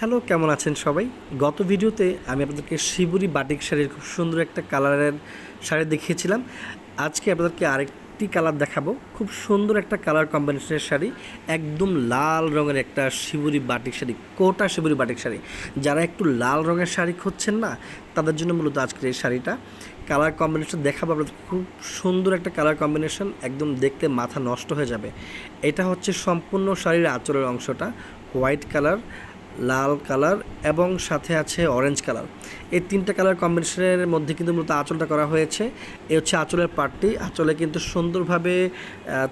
Hello, কেমন আছেন সবাই? গত ভিডিওতে আমি আপনাদেরকে শিবুরি বাটিক শাড়ির খুব সুন্দর একটা কালারের শাড়ি দেখিয়েছিলাম। আজকে আপনাদেরকে আরেকটি কালার দেখাবো। খুব সুন্দর একটা কালার কম্বিনেশনের শাড়ি, একদম লাল রঙের একটা shibori batik sari, Kota shibori batik sari. যারা একটু লাল রঙের শাড়ি খুঁজছেন না, তাদের জন্য মূলত আজকের এই শাড়িটা। কালার কম্বিনেশন দেখাবো আপনাদের, খুব সুন্দর একটা কালার কম্বিনেশন, একদম দেখতে মাথা নষ্ট হয়ে যাবে। এটা হচ্ছে সম্পূর্ণ শাড়ির আঁচলের অংশটা, হোয়াইট কালার। লাল কালার এবং সাথে আছে অরেঞ্জ কালার। এই তিনটা কালার কম্বিনেশনের মধ্যে কিন্তু মূলত আঁচলটা করা হয়েছে। এ হচ্ছে আঁচলের পার্টটি আঁচলে কিন্তু সুন্দরভাবে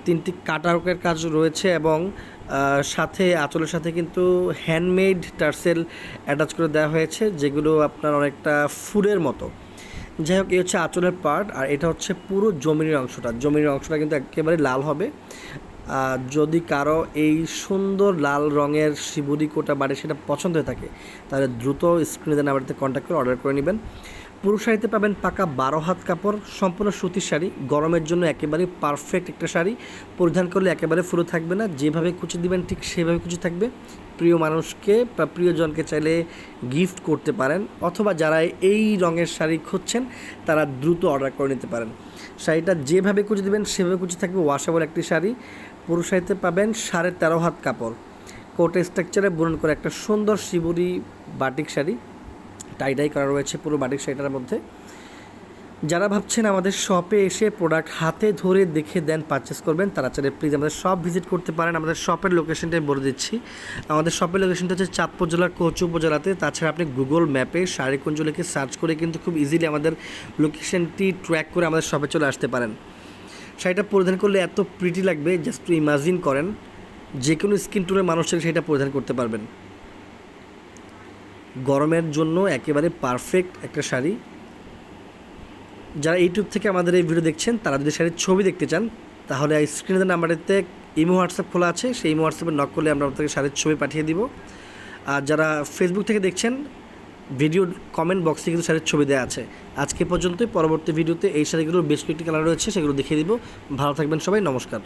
তিনটি কাটারকের কাজ রয়েছে এবং সাথে, আঁচলের সাথে কিন্তু হ্যান্ডমেড টার্সেল অ্যাটাচ করে দেওয়া হয়েছে, যেগুলো আপনার অনেকটা ফুলের মতো। যাই হোক এই হচ্ছে আঁচলের পার্ট আর এটা হচ্ছে পুরো জমির অংশটা। জমির অংশটা কিন্তু একেবারে লাল হবে। যদি কারও এই সুন্দর লাল রঙের শিবুরি কোটা বাড়ি সেটা পছন্দ হয়ে থাকে, তাহলে দ্রুত স্ক্রিনে দেন আমাদের কন্ট্যাক্ট করে অর্ডার করে নেবেন। পুরো শাড়িতে পাবেন পাকা বারো হাত কাপড়, সম্পূর্ণ সুতির শাড়ি, গরমের জন্য একেবারে পারফেক্ট একটা শাড়ি, পরিধান করলে একেবারে ফুলে থাকবে না, যেভাবে কুচি দিবেন ঠিক সেভাবে কুচি থাকবে। প্রিয় মানুষকে বা প্রিয়জনকে চাইলে গিফট করতে পারেন, অথবা যারা এই রঙের শাড়ি খুঁজছেন, তারা দ্রুত অর্ডার করে নিতে পারেন। শাড়িটা যেভাবে কুচি দিবেন, সেভাবে কুচি থাকবে ওয়াশেবল একটি শাড়ি। পুরো শাড়িতে পাবেন সাড়ে তেরো হাত কাপড়। কোট স্ট্রাকচারে বুনন করে একটা সুন্দর শিবুরি বাটিক শাড়ি টাইডাই করা রয়েছে পুরো বাটিক শাড়িটার মধ্যে। যারা ভাবছেন আমাদের শপে এসে প্রোডাক্ট হাতে ধরে দেখে দেন পারচেস করবেন, তারা চাইলে প্লিজ আমাদের শপ ভিজিট করতে পারেন। আমাদের শপের লোকেশনটা আমি বলে দিচ্ছি। আমাদের শপের লোকেশনটা হচ্ছে চাঁদপুর জেলার কোচ উপজেলাতে। তাছাড়া আপনি গুগল ম্যাপে শাড়িকুঞ্জ লিখে সার্চ করে কিন্তু খুব ইজিলি আমাদের লোকেশনটি ট্র্যাক করে আমাদের শপে চলে আসতে পারেন। শাড়িটা পরিধান করলে এত প্রিটি লাগবে জাস্ট ইমাজিন করেন যে কোনো স্কিন টোনের মানুষের সেটা পরিধান করতে পারবেন। গরমের জন্য একেবারে পারফেক্ট একটা শাড়ি। যারা ইউটিউব থেকে আমাদের এই ভিডিও দেখছেন, তারা যদি শাড়ির ছবি দেখতে চান, তাহলে স্ক্রিনের নাম্বারেতে ইমো হোয়াটসঅ্যাপ খোলা আছে, সেই ইমো হোয়াটসঅ্যাপে নক করলে আমরা আপনাকে শাড়ির ছবি পাঠিয়ে দিব। আর যারা ফেসবুক থেকে দেখছেন ভিডিও কমেন্ট বক্সে কিন্তু শাড়ির ছবি দেওয়া আছে। আজকে পর্যন্তই, পরবর্তী ভিডিওতে এই শাড়িগুলোর বেশ কয়েকটি কালার রয়েছে, সেগুলো দেখিয়ে দিব। ভালো থাকবেন সবাই, নমস্কার।